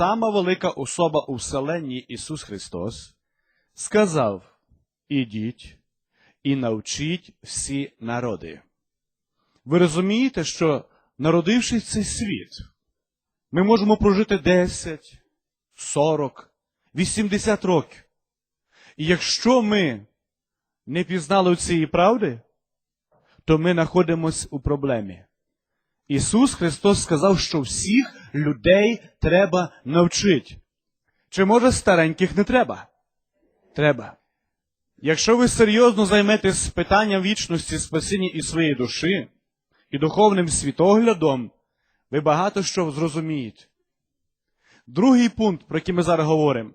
сама велика особа у вселенні Ісус Христос, сказав: Ідіть і навчіть всі народи. Ви розумієте, що народившись в цей світ, ми можемо прожити 10, 40, 80 років. І якщо ми не пізнали цієї правди, то ми знаходимося у проблемі. Ісус Христос сказав, що всіх людей треба навчити. Чи може стареньких не треба? Треба. Якщо ви серйозно займетесь питанням вічності спасіння і своєї душі, і духовним світоглядом, ви багато що зрозумієте. Другий пункт, про який ми зараз говоримо.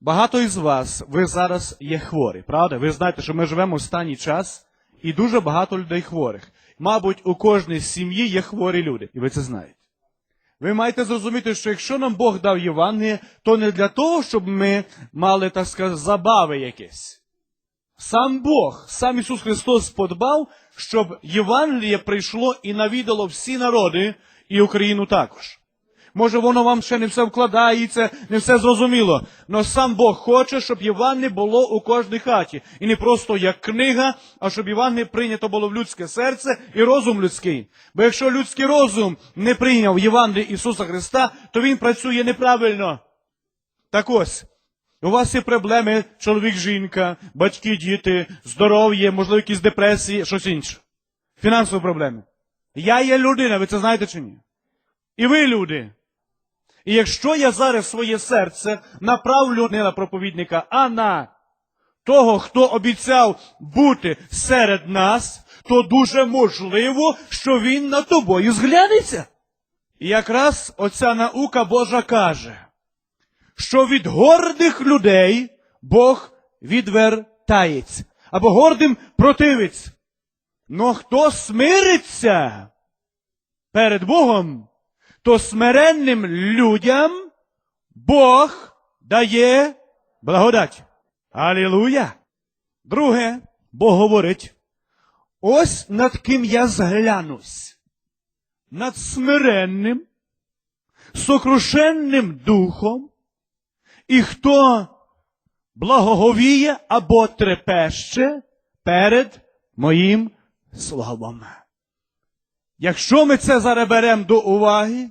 Багато із вас, ви зараз є хворі, правда? Ви знаєте, що ми живемо в останній час, і дуже багато людей хворих. Мабуть, у кожній сім'ї є хворі люди, і ви це знаєте. Ви маєте зрозуміти, що якщо нам Бог дав Євангеліє, то не для того, щоб ми мали, так сказати, забави якісь. Сам Бог, сам Ісус Христос подбав, щоб Євангеліє прийшло і навідало всі народи, і Україну також. Може, воно вам ще не все вкладається, не все зрозуміло. Но сам Бог хоче, щоб Євангеліє було у кожній хаті. І не просто як книга, а щоб Євангеліє прийнято було в людське серце і розум людський. Бо якщо людський розум не прийняв Євангеліє Ісуса Христа, то він працює неправильно. Так ось, у вас є проблеми чоловік, жінка, батьки, діти, здоров'я, можливо, якісь депресії, щось інше. Фінансові проблеми. Я є людина, ви це знаєте чи ні? І ви люди. І якщо я зараз своє серце направлю не на проповідника, а на того, хто обіцяв бути серед нас, то дуже можливо, що він на тобою зглянеться. І якраз оця наука Божа каже, що від гордих людей Бог відвертається, або гордим противиться. Но хто смириться перед Богом, то смиренним людям Бог дає благодать. Алілуя! Друге, Бог говорить, ось над ким я зглянусь, над смиренним, сокрушенним духом, і хто благоговіє або трепеще перед моїм словом. Якщо ми це зараз беремо до уваги,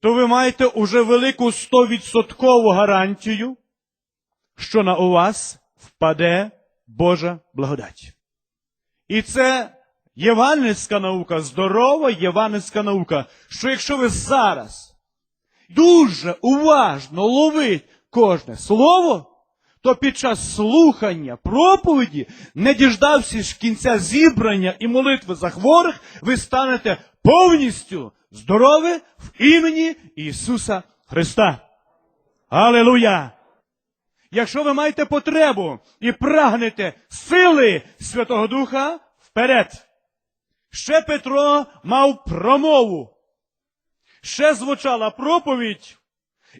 то ви маєте уже велику 100% гарантію, що на вас впаде Божа благодать. І це євангельська наука, здорова євангельська наука, що якщо ви зараз дуже уважно ловить кожне слово, то під час слухання проповіді, не діждавшись кінця зібрання і молитви за хворих, ви станете повністю здорові в імені Ісуса Христа. Алілуя! Якщо ви маєте потребу і прагнете сили Святого Духа, вперед. Ще Петро мав промову. Ще звучала проповідь,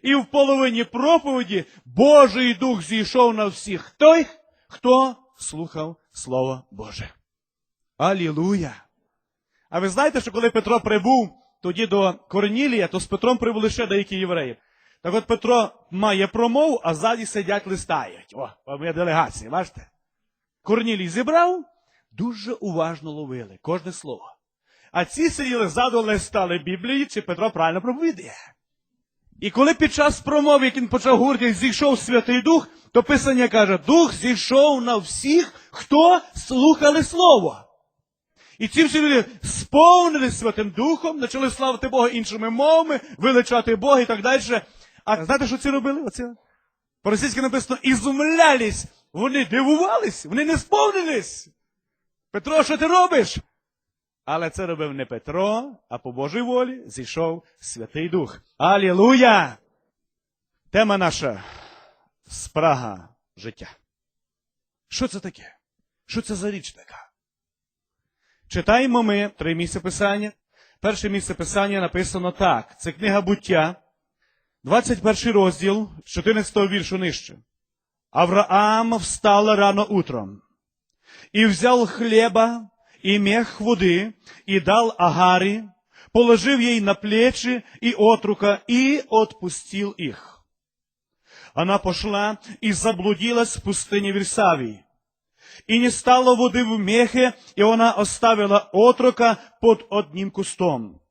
і в половині проповіді Божий Дух зійшов на всіх той, хто слухав Слово Боже. Алілуя! А ви знаєте, що коли Петро прибув тоді до Корнілія, то з Петром прибули ще деякі євреї. Так от Петро має промову, а ззаді сидять листають. О, є делегація, бачите? Корнілій зібрав, дуже уважно ловили кожне слово. А ці сиділи ззаду листали Біблії, чи Петро правильно проповідає. І коли під час промови, як він почав говорити, зійшов Святий Дух, то Писання каже, Дух зійшов на всіх, хто слухали Слово. І ці всі люди сповнились Святим Духом, почали славити Бога іншими мовами, величати Бога і так далі. А знаєте, що ці робили? Оці? По-російськи написано, ізумлялись. Вони дивувались, вони не сповнились. Петро, що ти робиш? Але це робив не Петро, а по Божій волі зійшов Святий Дух. Алілуя! Тема наша спрага життя. Що це таке? Що це за річ така? Читаємо ми три місця писання. Перше місце писання написано так: це книга буття, 21 розділ, 14 віршу нижче. Авраам встал рано утром и взял хлеба и мех воды и дал Агари, положив ей на плечи и отрука и отпустил их. Она пошла и заблудилась в пустыне Версавии. И не стало воды в мехе, и она оставила отрока под одним кустом.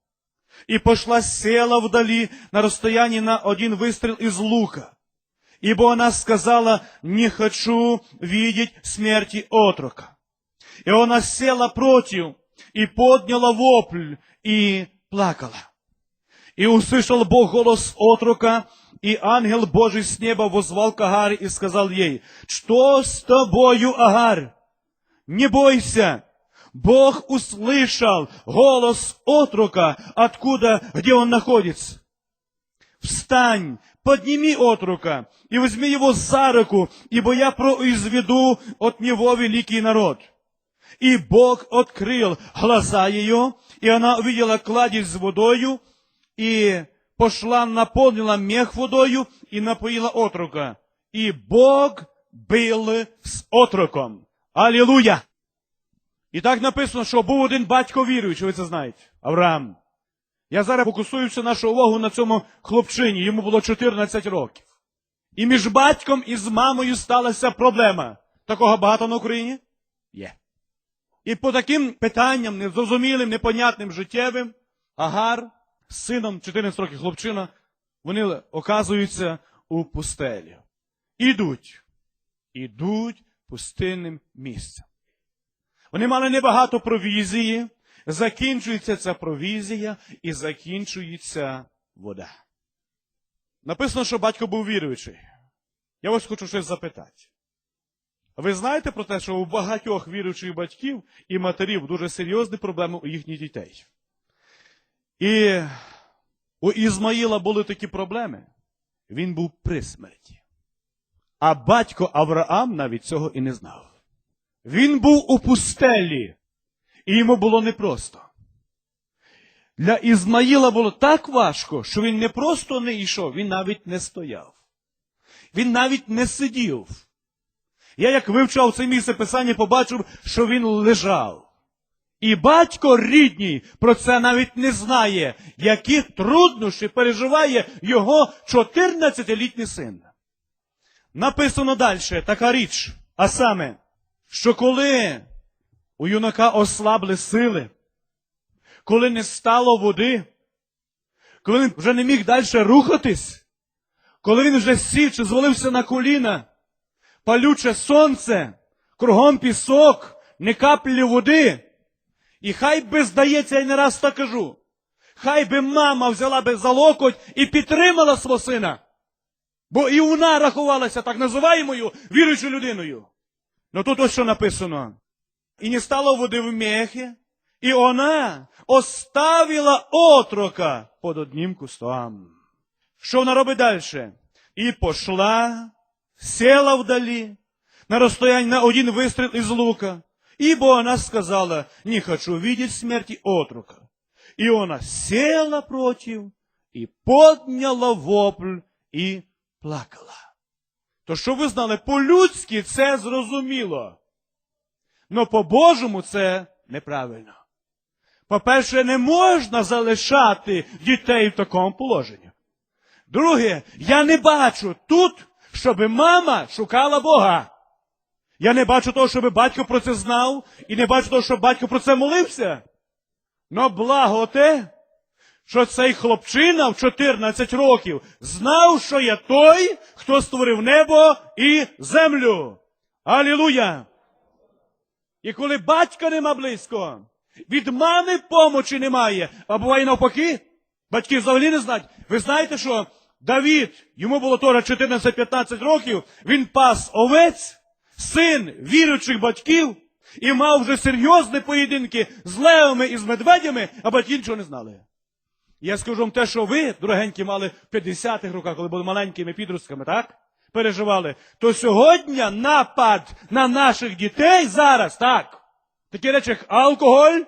И пошла села вдали на расстоянии на один выстрел из лука. Ибо она сказала, не хочу видеть смерти отрока. И она села против, и подняла вопль, и плакала. И услышал Бог голос отрока, и ангел Божий с неба возвал к Агаре и сказал ей, что с тобою, Агар? Не бойся, Бог услышал голос отрока, откуда, где он находится. Встань, подними отрока и возьми его за руку, ибо я произведу от него великий народ. И Бог открыл глаза ее, и она увидела кладезь с водою, и пошла, наполнила мех водою и напоила отрока. И Бог был з отроком. Алілуя! І так написано, що був один батько віруючий, ви це знаєте, Авраам. Я зараз фокусуюся нашу увагу на цьому хлопчині, йому було 14 років. І між батьком і з мамою сталася проблема. Такого багато на Україні? Є. І по таким питанням, незрозумілим, непонятним життєвим, Агар сином 14 років хлопчина, вони оказуються у пустелі. Ідуть. Ідуть пустинним місцем. Вони мали небагато провізії, закінчується ця провізія і закінчується вода. Написано, що батько був віруючий. Я вас хочу щось запитати. Ви знаєте про те, що у багатьох віруючих батьків і матерів дуже серйозні проблеми у їхніх дітей. І у Ізмаїла були такі проблеми. Він був при смерті. А батько Авраам навіть цього і не знав. Він був у пустелі, і йому було непросто. Для Ізмаїла було так важко, що він не просто не йшов, він навіть не стояв. Він навіть не сидів. Я, як вивчав це місце писання, побачив, що він лежав. І батько рідній про це навіть не знає, які труднощі переживає його 14-літній син. Написано далі така річ, а саме, що коли у юнака ослабли сили, коли не стало води, коли він вже не міг далі рухатись, коли він вже сів чи звалився на коліна, палюче сонце, кругом пісок, не каплі води. І хай би, здається, я не раз так кажу, хай би мама взяла би за локоть і підтримала свого сина. Бо і вона рахувалася так називаємою віруючою людиною. Ну тут ось що написано. І не стало води в мехе, і вона оставила отрока под одним кустом. Що вона робить далі? І пошла, села вдалі, на розстоянні на один вистріл із лука, ибо она сказала, не хочу видеть смерти отрока. И она села против, и подняла вопль, і плакала. То що ви знали, по-людськи це зрозуміло. Но по-божому це неправильно. По-перше, не можна залишати дітей в такому положенні. Друге, я не бачу тут, щоб мама шукала Бога. Я не бачу того, щоб батько про це знав, і не бачу того, щоб батько про це молився. Но благо те, що цей хлопчина в 14 років знав, що я той, хто створив небо і землю. Алілуя! І коли батька нема близько, від мами помочі немає, а буває навпаки, батьки взагалі не знають. Ви знаєте, що Давід, йому було тоді 14-15 років, він пас овець, син віруючих батьків, і мав вже серйозні поєдинки з левами і з медведями, а батьки нічого не знали. Я скажу вам те, що ви, дорогенькі, мали в 50-х роках, коли були маленькими підростками, так? Переживали. То сьогодні напад на наших дітей зараз, так. Такі речі, як алкоголь,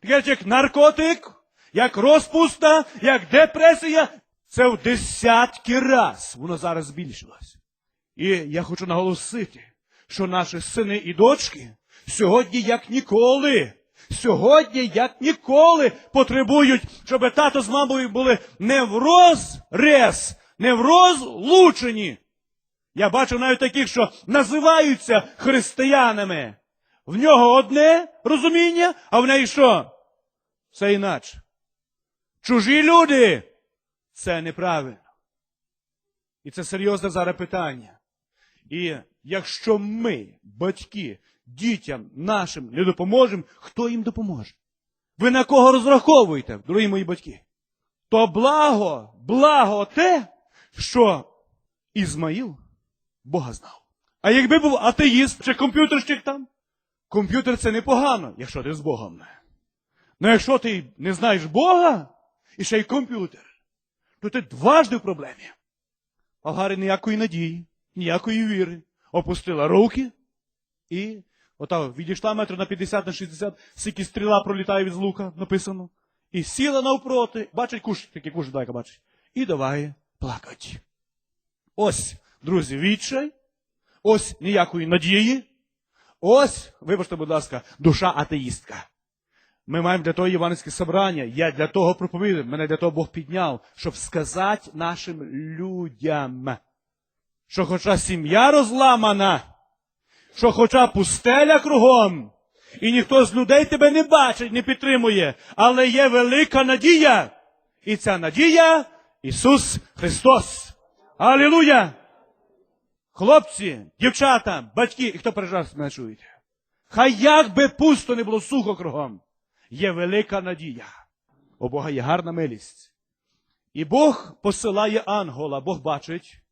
такі речі, як наркотик, як розпуста, як депресія. Це в десятки раз воно зараз збільшилось. І я хочу наголосити, що наші сини і дочки сьогодні, як ніколи, сьогодні, як ніколи, потребують, щоб тато з мамою були не в розрез, не в розлучені. Я бачу навіть таких, що називаються християнами. В нього одне розуміння, а в неї що? Все іначе. Чужі люди. Це неправильно. І це серйозне зараз питання. І якщо ми, батьки, дітям нашим не допоможемо, хто їм допоможе? Ви на кого розраховуєте, дорогі мої батьки? То благо, благо те, що Ізмаїл Бога знав. А якби був атеїст чи комп'ютерщик там, комп'ютер це непогано, якщо ти з Богом. Ну якщо ти не знаєш Бога, і ще й комп'ютер, то ти дважди в проблемі. Агарі ніякої надії, ніякої віри. Опустила руки і ота відійшла метр на 50 на 60, скільки стріла пролітає від лука, написано. І сіла навпроти, бачить куш, такий куш дайка бачить, і давай плакати. Ось, друзі, відчай, ось ніякої надії, ось, вибачте, будь ласка, душа атеїстка. Ми маємо для того євангельське собрання. Я для того проповідую, мене для того Бог підняв, щоб сказати нашим людям, що хоча сім'я розламана, що хоча пустеля кругом, і ніхто з людей тебе не бачить, не підтримує, але є велика надія. І ця надія Ісус Христос. Алілуя! Хлопці, дівчата, батьки, і хто пережав мене чуєте? Хай як би пусто не було сухо кругом, є велика надія. У Бога є гарна милість. І Бог посилає ангела, Бог бачить.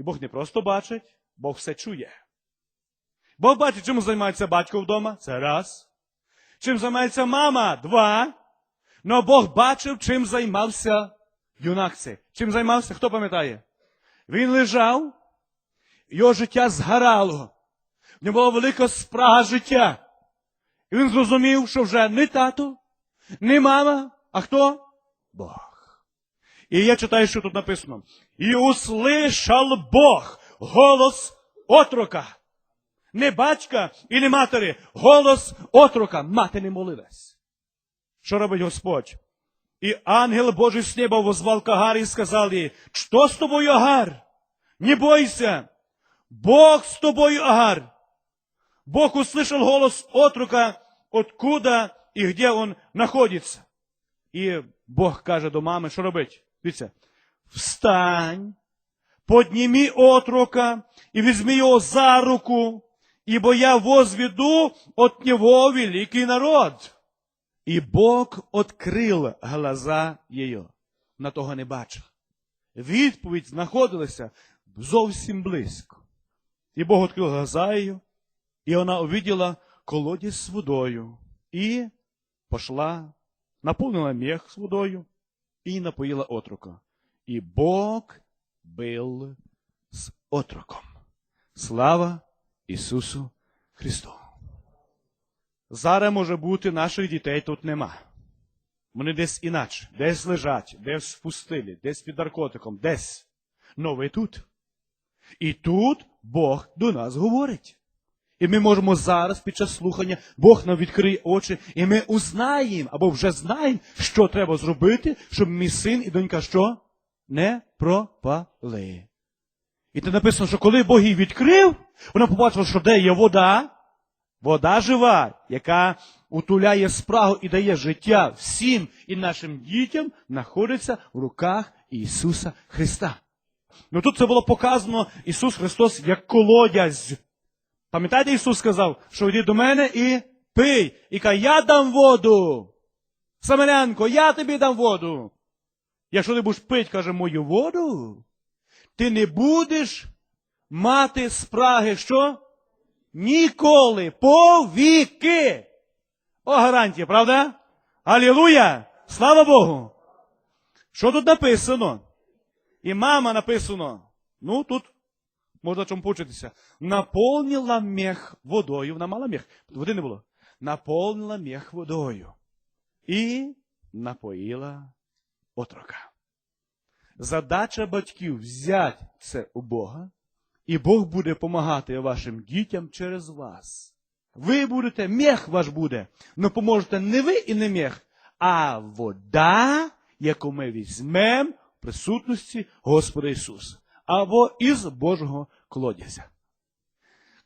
І Бог не просто бачить, Бог все чує. Бог бачить, чим займається батько вдома. Це раз. Чим займається мама? Два. Но Бог бачив, чим займався юнак цей. Чим займався? Хто пам'ятає? Він лежав, його життя згорало. В нього була велика спрага життя. І він зрозумів, що вже не тато, не мама, а хто? Бог. І я читаю, що тут написано. І услышав Бог голос отрока. Не батька і не матері, голос отрока. Мати не молилась. Що робить Господь? І ангел Божий з неба возвал к і сказав їй, що з тобою, Агар? Не бойся, Бог с тобою, Агар. Бог услышал голос отрука, откуда и где он находится. І Бог каже до мами, що робить? Дивіться, встань, подніми отрока і візьми його за руку, ибо я возведу от него великий народ. І Бог открив глаза її. На того не бачив. Відповідь знаходилася зовсім близько. І Бог відкрив глаза її, і вона увидела колодязь з водою. І пошла, наповнила мех з водою і напоїла отрока. І Бог був з отроком. Слава Ісусу Христу! Зараз може бути наших дітей тут нема. Вони десь іначе, десь лежать, десь в десь під наркотиком, десь. Но ви тут. І тут Бог до нас говорить. І ми можемо зараз, під час слухання, Бог нам відкриє очі, і ми узнаємо або вже знаємо, що треба зробити, щоб мій син і донька що? Не пропали. І тут написано, що коли Бог її відкрив, вона побачила, що де є вода, вода жива, яка утуляє спрагу і дає життя всім і нашим дітям, знаходиться в руках Ісуса Христа. Ну тут це було показано Ісус Христос як колодязь. Пам'ятаєте, Ісус сказав, що йди до мене і пий. І каже, я дам воду. Самарянко, я тобі дам воду. Якщо ти будеш пити, каже, мою воду, ти не будеш мати спраги, що? Ніколи, повіки. О, гарантія, правда? Алілуя! Слава Богу! Що тут написано? І мама написано. Ну, тут можна чому почитися. Наповнила мех водою. Вона мала мех, води не було. Наповнила мех водою. І напоїла отрока. Задача батьків взяти це у Бога, і Бог буде допомагати вашим дітям через вас. ви будете, мех ваш буде. Но поможете не ви і не мех, а вода, яку ми візьмемо в присутності Господа Ісуса. Або із Божого колодязя.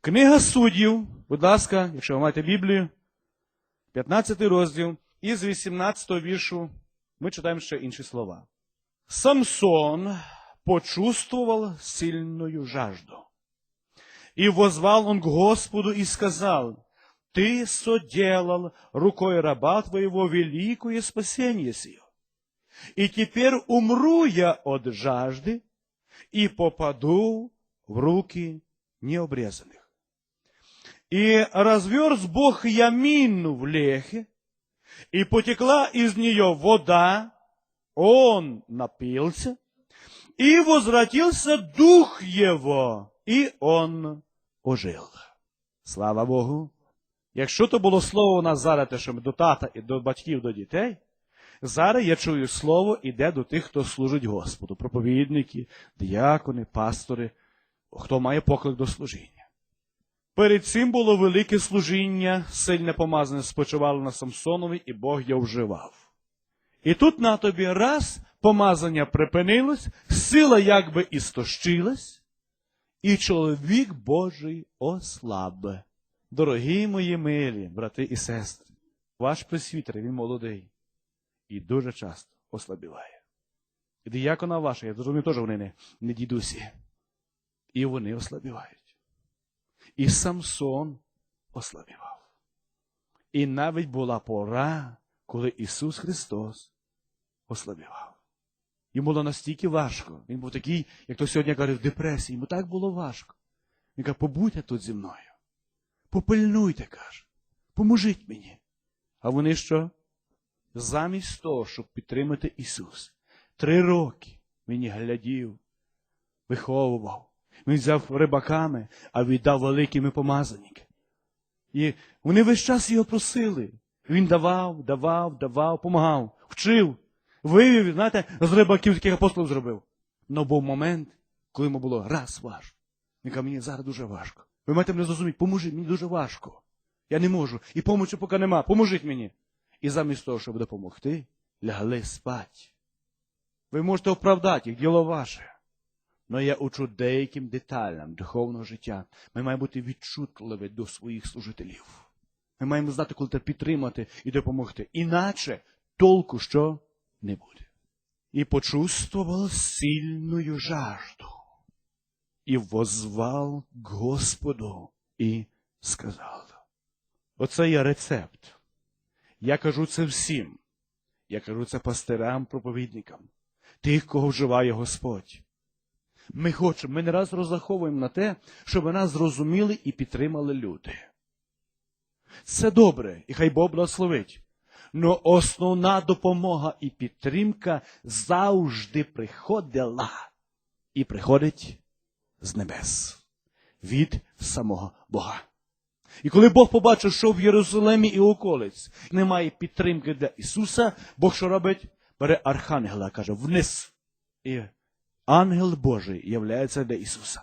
Книга суддів, будь ласка, якщо ви маєте Біблію, 15 розділ, із 18 віршу ми читаємо ще інші слова. Самсон почувствовал сильную жажду. И возвал он к Господу и сказал, Ты соделал рукой раба твоего великое спасение сие. И теперь умру я от жажды и попаду в руки необрезанных. И разверз Бог ямину в лехе, и потекла из нее вода, он напился, и возвратился дух его, и он ожил. Слава Богу. Якщо то було слово у нас те, що ми до тата і до батьків, до дітей, зараз я чую слово іде до тих, хто служить Господу, проповідники, діякони, пастори, хто має поклик до служіння. Перед цим було велике служіння, сильне помазане спочивало на Самсонові, і Бог його вживав. І тут на тобі раз помазання припинилось, сила якби істощилась, і чоловік Божий ослаб. Дорогі мої милі, брати і сестри, ваш присвітер, він молодий і дуже часто ослабіває. І діякона ваша, я зрозумів, теж вони не, не дідусі. І вони ослабівають. І Самсон ослабівав. І навіть була пора, коли Ісус Христос ослабівав. Йому було настільки важко. Він був такий, як то сьогодні каже, в депресії. Йому так було важко. Він каже, побудьте тут зі мною. Попильнуйте, каже. Поможіть мені. А вони що? Замість того, щоб підтримати Ісус, три роки їх глядів, виховував. Він взяв рибаками, а віддав великими помазанники. І вони весь час його просили. Він давав, давав, давав, помагав, вчив, вивів, знаєте, з рибаків таких апостолів зробив. Но був момент, коли йому було раз важко. Він каже, мені зараз дуже важко. Ви маєте мене зрозуміти, поможіть, мені дуже важко. Я не можу. І помочі поки нема. Поможіть мені. І замість того, щоб допомогти, лягли спать. Ви можете оправдати їх, діло ваше. Но я учу деяким деталям духовного життя. Ми маємо бути відчутливі до своїх служителів. Ми маємо знати, коли треба підтримати і допомогти. Іначе толку що не буде. І почувствував сильную жажду. І возвав Господу і сказав. Оце є рецепт. Я кажу це всім. Я кажу це пастирам, проповідникам, тих, кого вживає Господь. Ми хочемо, ми не раз розраховуємо на те, щоб нас зрозуміли і підтримали люди. Це добре, і хай Бог благословить. Но основна допомога і підтримка завжди приходила і приходить з небес від самого Бога. І коли Бог побачив, що в Єрусалимі і околиць немає підтримки для Ісуса, Бог що робить? Бере архангела, каже, вниз. І ангел Божий являється для Ісуса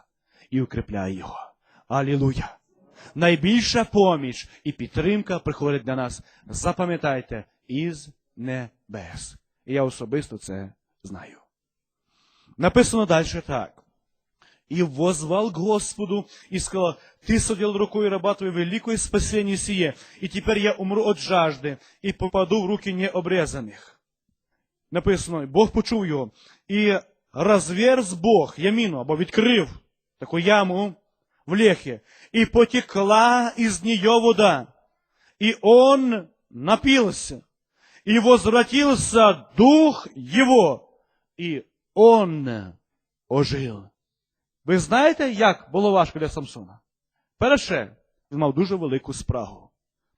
і укріпляє його. Алілуя! Найбільша поміч і підтримка приходить для нас. Запам'ятайте, із небес. І я особисто це знаю. Написано далі так. И возвал к Господу и сказал, Ты содел рукой раба твоего великое спасение сие, и теперь я умру от жажды и попаду в руки необрезанных. Написано, Бог почув його, і розверз Бог яміну, або відкрив таку яму в лехе, и потекла из нее вода, и он напился, и возвратился дух его, и он ожил. Ви знаєте, як було важко для Самсона? Перше, він мав дуже велику спрагу.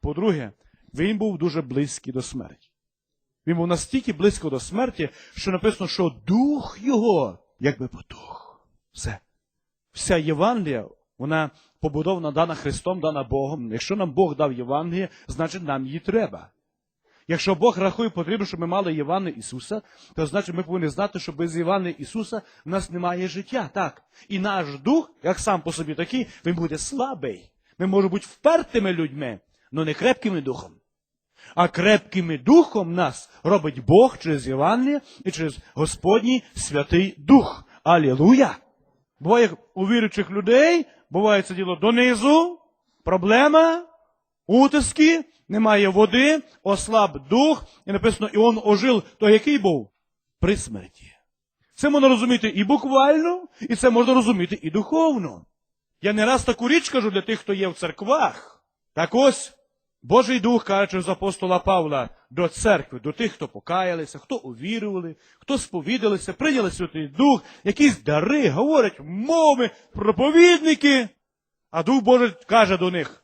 По-друге, він був дуже близький до смерті. Він був настільки близько до смерті, що написано, що дух його якби потух. Все. Вся Євангелія, вона побудована, дана Христом, дана Богом. Якщо нам Бог дав Євангеліє, значить нам її треба. Якщо Бог рахує потрібно, щоб ми мали Івана Ісуса, то значить ми повинні знати, що без Івана Ісуса в нас немає життя. Так. І наш дух, як сам по собі такий, він буде слабий. Ми можемо бути впертими людьми, але не крепкими духом. А крепкими духом нас робить Бог через Євангеліє і через Господній Святий Дух. Алілуя! Буває у віруючих людей, буває це діло донизу, проблема, утиски, немає води, ослаб дух, і написано, і он ожил, то який був? При смерті. Це можна розуміти і буквально, і це можна розуміти і духовно. Я не раз таку річ кажу для тих, хто є в церквах. Так ось, Божий Дух каже через апостола Павла до церкви, до тих, хто покаялися, хто увірували, хто сповідалися, прийняли Святий Дух, якісь дари, говорять мови, проповідники. А Дух Божий каже до них,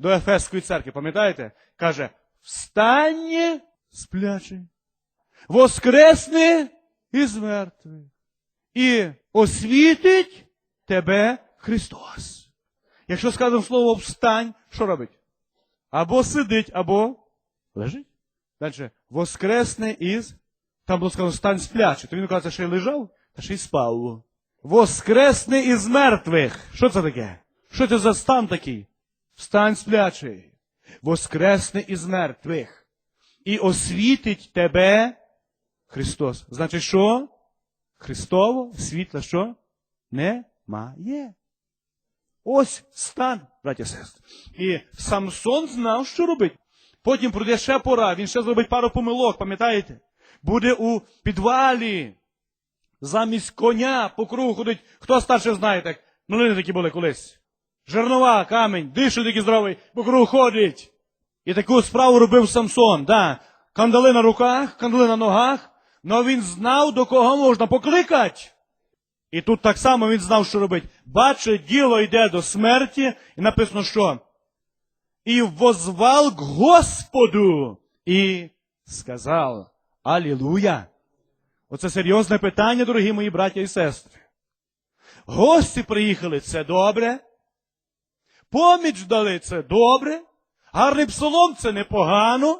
до Ефеської церкви, пам'ятаєте? Каже, встань сплячий, воскресни із мертвих і освітить тебе Христос. Якщо сказано слово встань, що робить? Або сидить, або лежить. Далі, воскресне із. Там було сказано стань сплячий. То він каже, що й лежав, та ще й спав. Воскресне із мертвих. Що це таке? Що це за стан такий? Встань сплячий. Воскресне із мертвих. І освітить тебе Христос. Значить, що? Христово світла що? Немає. Ось стан, браті і сестри. І Самсон знав, що робить. Потім пройде ще пора, він ще зробить пару помилок, пам'ятаєте? Буде у підвалі. Замість коня по кругу ходить. Хто старше знає так? Млини такі були колись. Жернова, камінь, дише такий здоровий, по кругу ходить. І таку справу робив Самсон. Да. Кандали на руках, кандали на ногах, але він знав, до кого можна покликати. І тут так само він знав, що робить. Бачить, діло йде до смерті, і написано, що? І возвал к Господу і сказав Алілуя. Оце серйозне питання, дорогі мої браття і сестри. Гості приїхали, це добре. Поміч дали це добре. Гарний псалом це непогано.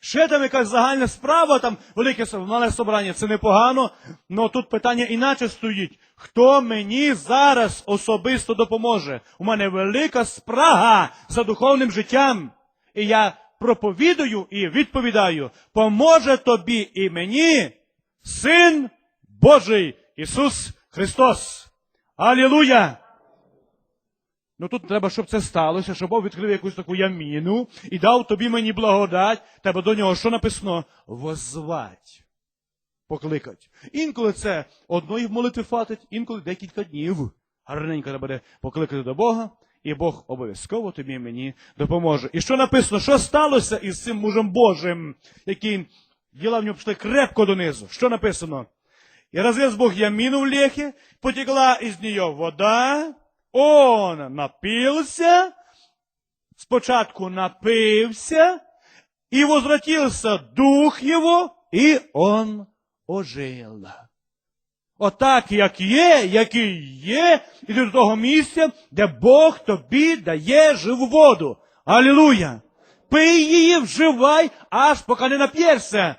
Ще там якась загальна справа, там велике мале собрання, це непогано. але тут питання іначе стоїть. Хто мені зараз особисто допоможе? У мене велика спрага за духовним життям. І я проповідую і відповідаю, поможе тобі і мені Син Божий Ісус Христос. Алілуя! Ну тут треба, щоб це сталося, щоб Бог відкрив якусь таку яміну і дав тобі мені благодать. Треба до нього що написано? Возвать. Покликать. Інколи це одної молитви фатить, інколи декілька днів. Гарненько треба буде покликати до Бога, і Бог обов'язково тобі мені допоможе. І що написано? Що сталося із цим мужем Божим, який діла в нього пішли крепко донизу? Що написано? И развез Бог ямину в лехе, потекла из нее вода, он напился, спочатку напився, и возвратился дух его, и он ожил. Отак, як є, який є, іди до того місця, де Бог тобі дає живу воду. Алілуя! Пий її, вживай, аж поки не нап'єшся.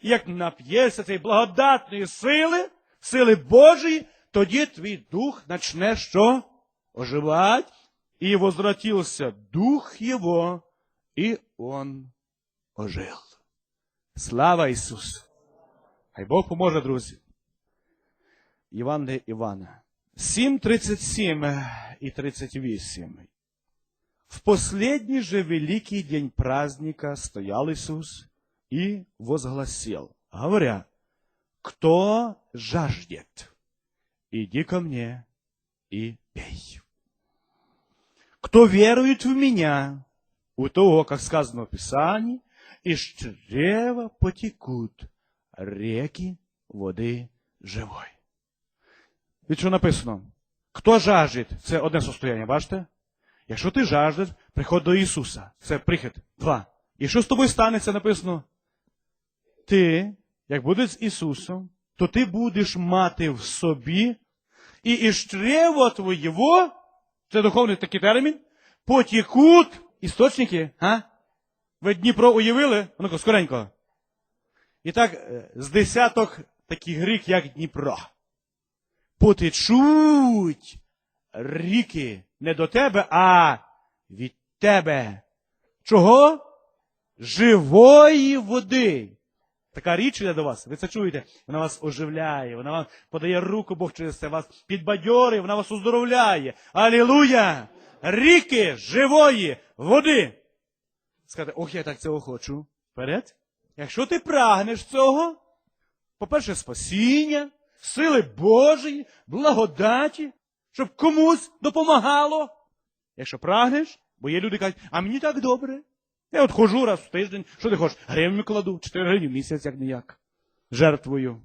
І як нап'єшся цієї благодатної сили, сили Божої, тоді твій дух начне що? Оживать, і возвратился дух его, і он ожил. Слава Ісусу! Хай Бог поможе, друзі. Іван Івана. 7, 37 и 38. В последний же великий день праздника стоял Иисус и возгласил, говоря, кто жаждет, иди ко мне и пей. Кто верует в меня, у того, как сказано в Писании, из чрева потекут реки води живої. Від що написано? Хто жаждет, це одне состояння, бачите? Якщо ти жаждеш, приходь до Ісуса. Це прихід. Два. І що з тобою станеться, написано? Ти, як будеш з Ісусом, то ти будеш мати в собі, і із чрева твоєго, це духовний такий термін, потікуть істочники, а? Ви Дніпро уявили? Ну-ка, скоренько. І так, е, з десяток таких рік, як Дніпро. Потечуть ріки не до тебе, а від тебе. Чого? Живої води. Така річ іде до вас, ви це чуєте, вона вас оживляє, вона вам подає руку Бог через це, вас підбадьорює, вона вас оздоровляє. Алілуя! Ріки живої води. Скажете, ох, я так цього хочу. Вперед. Якщо ти прагнеш цього, по-перше, спасіння, сили Божої, благодаті, щоб комусь допомагало. Якщо прагнеш, бо є люди кажуть, а мені так добре. Я от хожу раз в тиждень, що ти хочеш? Гривню кладу, 4 гривні в місяць, як ніяк. Жертвую.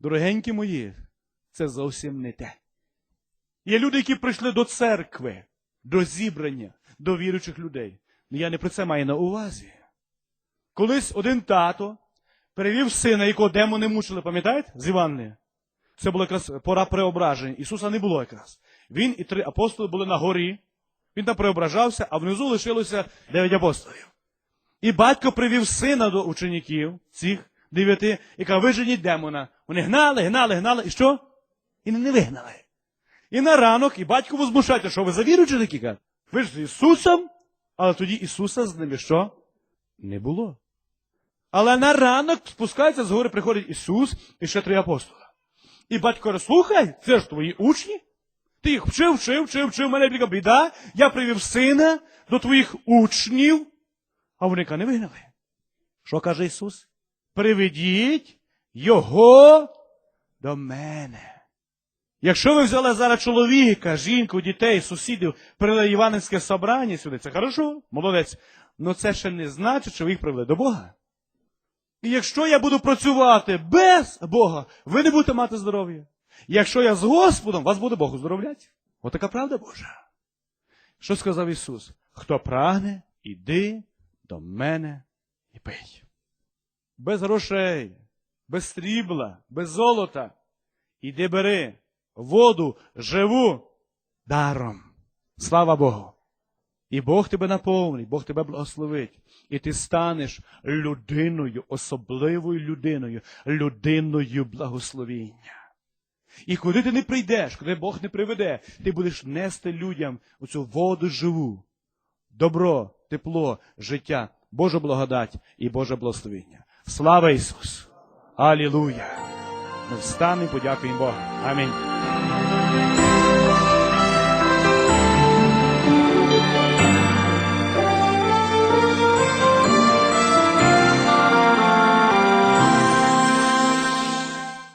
Дорогенькі мої, це зовсім не те. Є люди, які прийшли до церкви, до зібрання, до віруючих людей. Ну я не про це маю на увазі. Колись один тато перевів сина, якого демони мучили, пам'ятаєте? З Іванни. Це була якраз пора преображення. Ісуса не було якраз. Він і три апостоли були на горі. Він там преображався, а внизу лишилося дев'ять апостолів. І батько привів сина до учнів, цих дев'яти, і каже, виженіть демона. Вони гнали, гнали, гнали, і що? І не вигнали. І на ранок, і батько возмущається, що ви за віруючі такі? каже? Ви ж з Ісусом, але тоді Ісуса з ними що? Не було. Але на ранок спускається з гори, приходить Ісус і ще три апостола. І батько каже, слухай, це ж твої учні. Ти їх вчив, вчив, вчив, вчив, мене біга біда. Я привів сина до твоїх учнів, а вони не вигнали. Що каже Ісус? Приведіть його до мене. Якщо ви взяли зараз чоловіка, жінку, дітей, сусідів, привели Іванівське собрання сюди, це хорошо, молодець. Но це ще не значить, що ви їх привели до Бога. І якщо я буду працювати без Бога, ви не будете мати здоров'я. Якщо я з Господом, вас буде Бог оздоровляти. Отака правда Божа. Що сказав Ісус? Хто прагне, іди до мене і пий. Без грошей, без срібла, без золота. Іди бери воду живу даром. Слава Богу. І Бог тебе наповнить, Бог тебе благословить. І ти станеш людиною, особливою людиною, людиною благословіння. І куди ти не прийдеш, куди Бог не приведе, ти будеш нести людям оцю воду живу, добро, тепло, життя, Божу благодать і Боже благословення. Слава Ісусу! Алілуя! Ми встанемо, подякуємо Богу. Амінь.